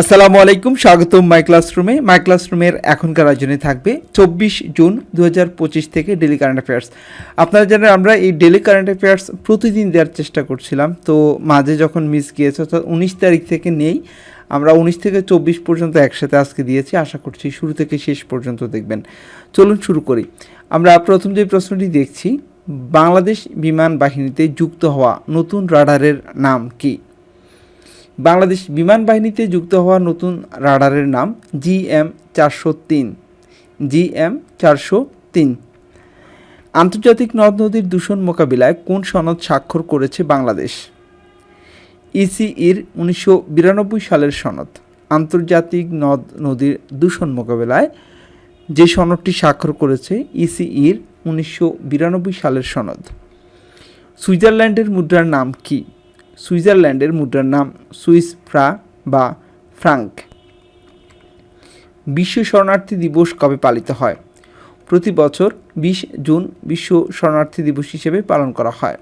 আসসালামু আলাইকুম, স্বাগতম মাই ক্লাসরুমে মাই ক্লাসরুমের এখনকার আয়োজনে থাকবে চব্বিশ জুন দু হাজার পঁচিশ থেকে ডেলি কারেন্ট অ্যাফেয়ার্স আপনারা জানেন, আমরা এই ডেলি কারেন্ট অ্যাফেয়ার্স প্রতিদিন দেওয়ার চেষ্টা করছিলাম। তো মাঝে যখন মিস গিয়েছে, অর্থাৎ উনিশ তারিখ থেকে নেই, আমরা উনিশ থেকে চব্বিশ পর্যন্ত একসাথে আজকে দিয়েছি। আশা করছি শুরু থেকে শেষ পর্যন্ত দেখবেন। চলুন শুরু করি। আমরা প্রথম যে প্রশ্নটি দেখছি, বাংলাদেশ বিমান বাহিনীতে যুক্ত হওয়া নতুন রাডারের নাম কী? বাংলাদেশ বিমান বাহিনীতে যুক্ত হওয়া নতুন রাডারের নাম জি এম চারশো তিন। জি এম চারশো তিন। আন্তর্জাতিক নদ নদীর দূষণ মোকাবিলায় কোন সনদ স্বাক্ষর করেছে বাংলাদেশ? ইসিইর উনিশশো বিরানব্বই সালের সনদ। আন্তর্জাতিক নদ নদীর দূষণ মোকাবিলায় যে সনদটি স্বাক্ষর করেছে ইসিইর উনিশশো বিরানব্বই সালের সনদ। সুইজারল্যান্ডের মুদ্রার নাম কী? সুইজারল্যান্ডের মুদ্রার নাম সুইস ফ্রা বা ফ্রাঙ্ক। বিশ্ব শরণার্থী দিবস কবে পালিত হয়? প্রতি বছর বিশ জুন বিশ্ব শরণার্থী দিবস হিসেবে পালন করা হয়।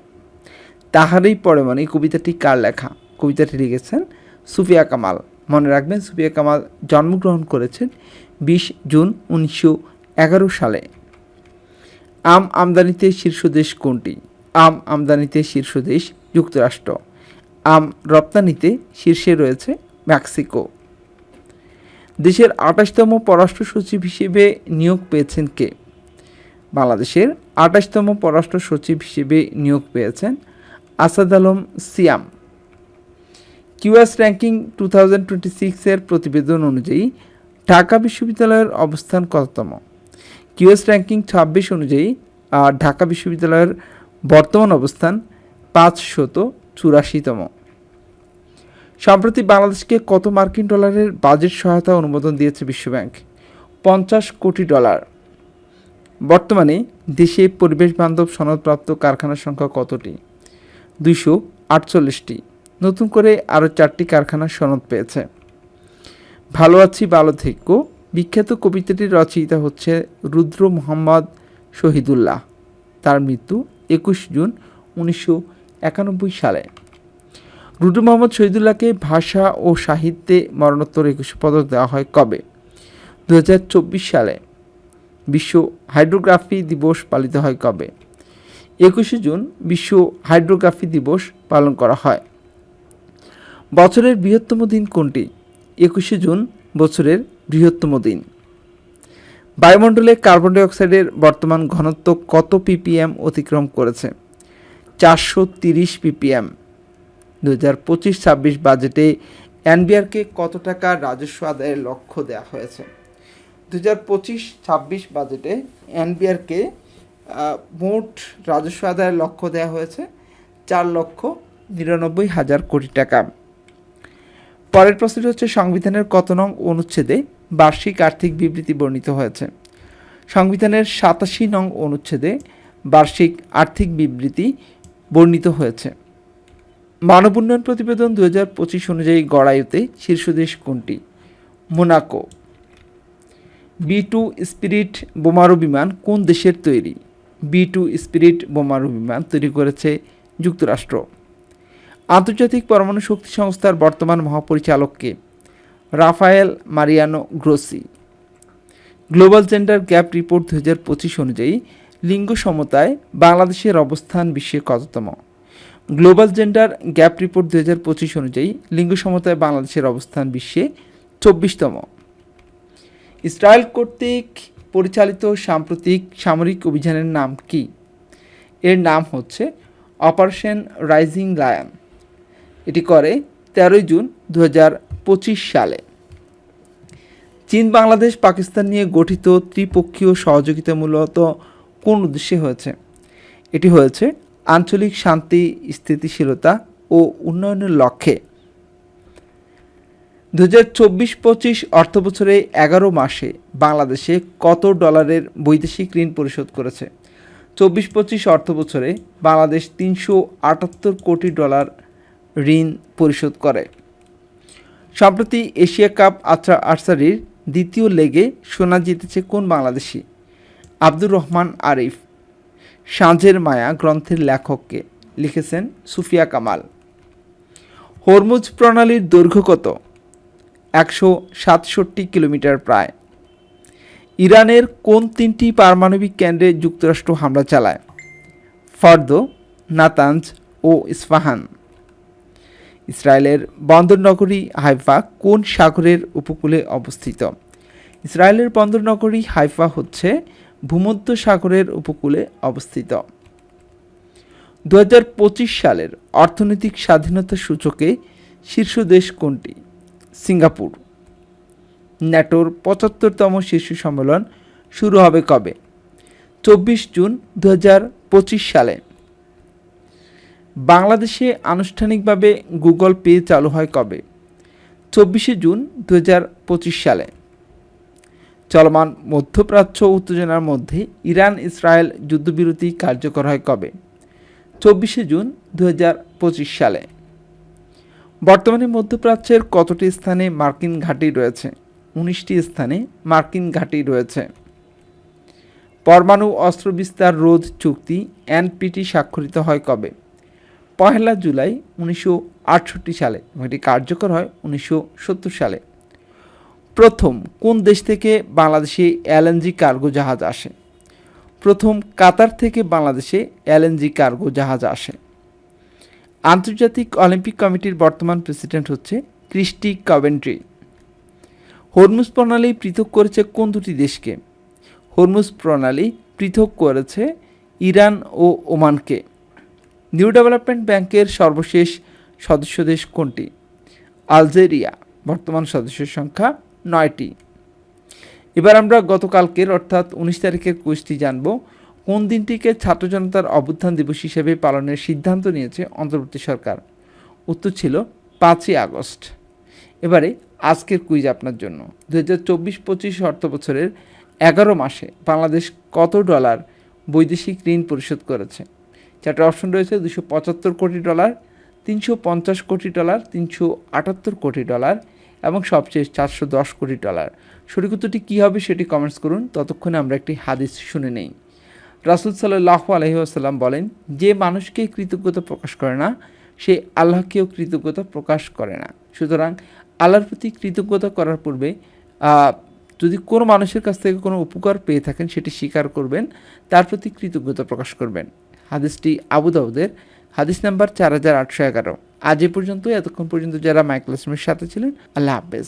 তাহারই পরে মানে কবিতাটি কার লেখা? কবিতাটি লিখেছেন সুফিয়া কামাল। মনে রাখবেন সুফিয়া কামাল জন্মগ্রহণ করেছেন বিশ জুন উনিশশো এগারো সালে। আম আমদানিতে শীর্ষ দেশ কোনটি? আম আমদানিতে শীর্ষ দেশ যুক্তরাষ্ট্র। আম রপ্তানিতে শীর্ষে রয়েছে মেক্সিকো। দেশের আঠাশতম পররাষ্ট্র সচিব হিসেবে নিয়োগ পেয়েছেন কে? বাংলাদেশের আঠাশতম পররাষ্ট্র সচিব হিসেবে নিয়োগ পেয়েছেন Asad Alam Siam. QS ranking two thousand twenty সিক্সের প্রতিবেদন অনুযায়ী ঢাকা বিশ্ববিদ্যালয়ের অবস্থান কততম? কিউএস র্যাঙ্কিং ছাব্বিশ অনুযায়ী ঢাকা বিশ্ববিদ্যালয়ের বর্তমান অবস্থান পাঁচশত চুরাশিতম। সম্প্রতি বাংলাদেশকে কত মার্কিন ডলারের বাজেট সহায়তা অনুমোদন দিয়েছে বিশ্বব্যাংক? পঞ্চাশ কোটি ডলার। বর্তমানে দেশে পরিবেশ বান্ধব সনদপ্রাপ্ত কারখানার সংখ্যা কতটি? দুইশো আটচল্লিশটি। নতুন করে আরও চারটি কারখানার সনদ পেয়েছে। ভালো আছি, ভালো থেকো। বিখ্যাত কবিতাটির রচয়িতা হচ্ছে রুদ্র মোহাম্মদ শহীদুল্লাহ। তার মৃত্যু একুশ জুন উনিশশো একানব্বই সালে। রুডু মোহাম্মদ শহীদুল্লাহকে ভাষা ও সাহিত্যে মরণোত্তর একুশে পদক দেওয়া হয় কবে? দু হাজার চব্বিশ সালে বিশ্ব হাইড্রোগ্রাফি দিবস পালিত হয় কবে? একুশে জুন বিশ্ব হাইড্রোগ্রাফি দিবস পালন করা হয়। বছরের বৃহত্তম দিন কোনটি? একুশে জুন বছরের বৃহত্তম দিন। বায়ুমণ্ডলে কার্বন ডাইঅক্সাইডের বর্তমান ঘনত্ব কত পিপিএম অতিক্রম করেছে? চারশো তিরিশ পিপিএম। দু হাজার পঁচিশ ছাব্বিশ বাজেটে এনবিআরকে কত টাকা রাজস্ব আদায়ের লক্ষ্য দেওয়া হয়েছে? দু হাজার পঁচিশ ছাব্বিশ বাজেটে এনবিআরকে মোট রাজস্ব আদায়ের লক্ষ্য দেওয়া হয়েছে চার লক্ষ নিরানব্বই হাজার কোটি টাকা। পরের প্রশ্নটি হচ্ছে, সংবিধানের কত নং অনুচ্ছেদে বার্ষিক আর্থিক বিবৃতি বর্ণিত হয়েছে? সংবিধানের সাতাশি নং অনুচ্ছেদে বার্ষিক আর্থিক বিবৃতি বর্ণিত হয়েছে। মানব উন্নয়ন প্রতিবেদন দু হাজার পঁচিশ অনুযায়ী গড়ায়ুতে শীর্ষ দেশ কোনটি? মোনাকো। বি টু স্পিরিট বোমারু বিমান কোন দেশের তৈরি? বি টু স্পিরিট বোমারু বিমান তৈরি করেছে যুক্তরাষ্ট্র। আন্তর্জাতিক পরমাণু শক্তি সংস্থার বর্তমান মহাপরিচালককে Rafael Mariano Grossi. Global gender gap report দু হাজার পঁচিশ অনুযায়ী লিঙ্গ সমতায় বাংলাদেশের অবস্থান বিশ্বে কততম? গ্লোবাল জেন্ডার গ্যাপ রিপোর্ট দু হাজার পঁচিশ অনুযায়ী লিঙ্গ সমতায় বাংলাদেশের অবস্থান বিশ্বে চব্বিশতম। ইসরায়েল কর্তৃক পরিচালিত সাম্প্রতিক সামরিক অভিযানের নাম কি? এর নাম হচ্ছে অপারেশন রাইজিং লায়ন। এটি করে তেরোই জুন দু হাজার পঁচিশ সালে। চীন, বাংলাদেশ, পাকিস্তান নিয়ে গঠিত ত্রিপক্ষীয় সহযোগিতা মূলত কোন উদ্দেশ্যে হয়েছে? এটি হয়েছে আঞ্চলিক শান্তি, স্থিতিশীলতা ও উন্নয়নের লক্ষ্যে। দু হাজার চব্বিশ পঁচিশ অর্থ বছরে এগারো মাসে বাংলাদেশে কত ডলারের বৈদেশিক ঋণ পরিশোধ করেছে? চব্বিশ পঁচিশ অর্থ বছরে বাংলাদেশ তিনশো আটাত্তর কোটি ডলার ঋণ পরিশোধ করে। সম্প্রতি এশিয়া কাপ আচ্ছা আর্সারির দ্বিতীয় লেগে সোনা জিতেছে কোন বাংলাদেশি? আব্দুর রহমান আরিফ। সাঁঝের মায়া গ্রন্থের লেখককে লিখেছেন সুফিয়া কামাল। হরমুজ প্রণালীর দৈর্ঘ্য কত? একশো সাতষট্টি কিলোমিটার প্রায়। ইরানের কোন তিনটি পারমাণবিক কেন্দ্রে যুক্তরাষ্ট্র হামলা চালায়? ফর্দ নাতাঞ্জ ও ইস্পাহান ইসরায়েলের বন্দর নগরী হাইফা কোন সাগরের উপকূলে অবস্থিত? ইসরায়েলের বন্দর নগরী হাইফা হচ্ছে ভূমধ্য সাগরের উপকূলে অবস্থিত। দুহাজার পঁচিশ সালের অর্থনৈতিক স্বাধীনতা সূচকে শীর্ষ দেশ কোনটি? সিঙ্গাপুর। ন্যাটোর পঁচাত্তরতম শীর্ষ সম্মেলন শুরু হবে কবে? চব্বিশ জুন দু হাজার পঁচিশ সালে। বাংলাদেশে আনুষ্ঠানিকভাবে গুগল পে চালু হয় কবে? চব্বিশে জুন দু হাজার পঁচিশ সালে। চলমান মধ্যপ্রাচ্য উত্তেজনার মধ্যে ইরান ইসরায়েল যুদ্ধবিরতি কার্যকর হয় কবে? চব্বিশে জুন দু হাজার পঁচিশ সালে। বর্তমানে মধ্যপ্রাচ্যের কতটি স্থানে মার্কিন ঘাঁটি রয়েছে? উনিশটি স্থানে মার্কিন ঘাঁটি রয়েছে। পরমাণু অস্ত্র বিস্তার রোধ চুক্তি এনপিটি স্বাক্ষরিত হয় কবে? পহেলা জুলাই উনিশশো আটষট্টি সালে এবং এটি কার্যকর হয় উনিশশো সত্তর সালে। প্রথম কোন দেশ থেকে বাংলাদেশে এলএনজি কার্গো জাহাজ আসে? প্রথম কাতার থেকে বাংলাদেশে এলএনজি কার্গো জাহাজ আসে। আন্তর্জাতিক অলিম্পিক কমিটির বর্তমান প্রেসিডেন্ট হচ্ছে ক্রিস্টি কভেন্ট্রি হরমুজ প্রণালী পৃথক করেছে কোন দুটি দেশকে? হরমুজ প্রণালী পৃথক করেছে ইরান ও ওমানকে। নিউ ডেভেলপমেন্ট ব্যাংকের সর্বশেষ সদস্য দেশ কোনটি? আলজেরিয়া, বর্তমান সদস্যের সংখ্যা নয়টি। এবার আমরা গতকালকের অর্থাৎ উনিশ তারিখের কুইজটি জানব, কোন দিনটিকে ছাত্র জনতার অভ্যুত্থান দিবস হিসেবে পালনের সিদ্ধান্ত নিয়েছে অন্তর্বর্তী সরকার? উত্তর ছিল, পাঁচই আগস্ট। এবারে আজকের কুইজ আপনার জন্য। দু হাজার চব্বিশ পঁচিশ অর্থ বছরের এগারো মাসে বাংলাদেশ কত ডলার বৈদেশিক ঋণ পরিশোধ করেছে? চারটে অপশন রয়েছে, দুশো পঁচাত্তর কোটি ডলার, তিনশো পঞ্চাশ কোটি ডলার, তিনশো আটাত্তর কোটি ডলার এবং সবচেয়ে চারশো দশ কোটি ডলার। সঠিক উত্তরটি কী হবে সেটি কমেন্টস করুন। ততক্ষণে আমরা একটি হাদিস শুনে নেই। রাসুল সাল্লাহ আলহিহাসাল্লাম বলেন, যে মানুষকে কৃতজ্ঞতা প্রকাশ করে না, সে আল্লাহকেও কৃতজ্ঞতা প্রকাশ করে না। সুতরাং আল্লাহর প্রতি কৃতজ্ঞতা করার পূর্বে যদি কোনো মানুষের কাছ থেকে কোনো উপকার পেয়ে থাকেন, সেটি স্বীকার করবেন, তার প্রতি কৃতজ্ঞতা প্রকাশ করবেন। হাদিসটি আবু দাউদের, হাদিস নাম্বার চার হাজার আটশো এগারো। আজ এ পর্যন্ত এতক্ষণ পর্যন্ত যারা মাইকেল ইসলামের সাথে ছিলেন আল্লাহ হাফেজ।